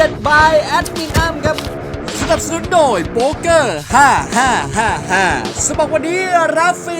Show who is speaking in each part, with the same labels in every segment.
Speaker 1: เด็ดบายแอดมินอัมครับ สนับสนุนโดยโป๊กเกอร์ 5555 สมัครวันนี้รับฟรี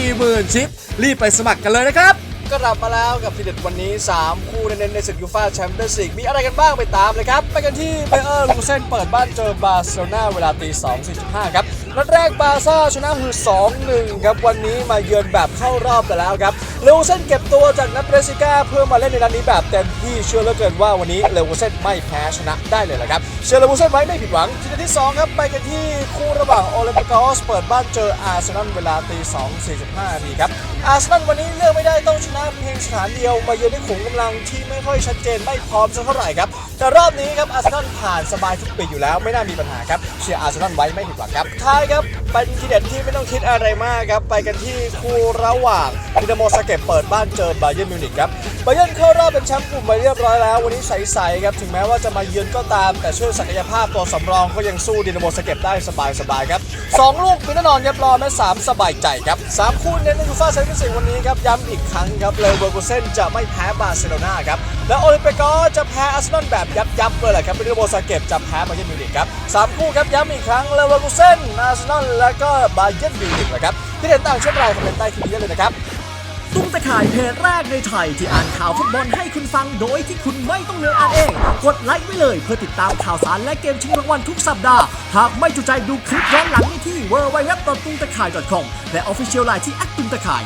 Speaker 1: 40,000 ชิป รีบไปสมัครกันเลยนะครับ ก็รับมาแล้วกับทีเด็ดวันนี้ 3 คู่เน้นๆในศึกยูฟ่าแชมเปี้ยนส์ลีกมีอะไรกันบ้างไปตามเลยครับ ไปกันที่ไบเออร์ลูเซนเปิดบ้านเจอบาร์เซโลนาเวลาตี2 45 ครับ นัดแรกบาซ่าชนะคือ2-1 ครับ วันนี้มาเยือนแบบเข้ารอบไปแล้วครับเลวเซนเก็บตัวจากนัดเรซิก้าเพื่อมาเล่นในนัดนี้แบบเต็มที่เชื่อเหลือเกินว่าวันนี้เลวเซนไม่แพ้ชนะได้เลยละครับเชื่อเลวเซนไว้ไม่ผิดหวังทีเด็ดที่2ครับไปกันที่คู่ระหว่างโอลิมปิกอสเปิดบ้านเจออาร์เซนอลเวลาตี2 45นาทีครับอาร์เซนอลวันนี้เลือกไม่ได้ต้องชนะเพียงสถานเดียวมาเยือนด้วยขุมกำลังที่ไม่ค่อยชัดเจนไม่พร้อมสักเท่าไหร่ครับแต่รอบนี้ครับอาร์เซนอลผ่านสบายทุกปีอยู่แล้วไม่น่ามีปัญหาครับเชียร์อาร์เซนอลไว้ไม่ผิดหวังครับท้ายครับเป็นทีเด็ดที่ไม่ต้องคิดอะไรมากครับ ไปกันที่คู่ระหว่างดินาโมสเก็ตเปิดบ้านเจอบาเยิร์นมิวนิกครับบาเยิร์นเข้ารอบเป็นแชมป์กลุ่มไปเรียบร้อยแล้ว วันนี้ใสๆครับถึงแม้ว่าจะมาเยือนก็ตาม แต่ช่วยศักยภาพตัวสำรองก็ยังสู้ดินาโมซาเก็ตได้สบายๆครับสองลูกมีแน่นอนครับรอแม่สามสบายใจครับสามคู่เน้นในยูฟ่าแชมเปี้ยนส์วันนี้ครับย้ำอีกครั้งครับเลเวอร์คูเซนจะไม่แพ้บาร์เซโลนาครับและโอลิมปิกอสจะแพ้อาร์เซนอลแบบยับๆเลยแหละครับดินาโมซาเก็ตจะแพ้บาเยิร์นมิวนิกครับสามคู่ครับย้ำอีกครั้งเลเวอร์คูเซนอาร์เซนอลและก็บาเยิร์นมิวนิกนะครับที่เด่นต่างเช่นไรคอมเมนต์ใต้คลิปนี้เลยนะครับ
Speaker 2: ตุ้งตะข่ายเพจแรกในไทยที่อ่านข่าวฟุตบอลให้คุณฟังโดยที่คุณไม่ต้องเหนื่อยอ่านเอง กดไลค์ไว้เลยเพื่อติดตามข่าวสารและเกมชิงรางวัลทุกสัปดาห์ หากไม่จุใจดูคลิปย้อนหลังได้ที่ www. ตุ้มตะข่าย .com และ Official Line ที่แอดตุ้งตะข่าย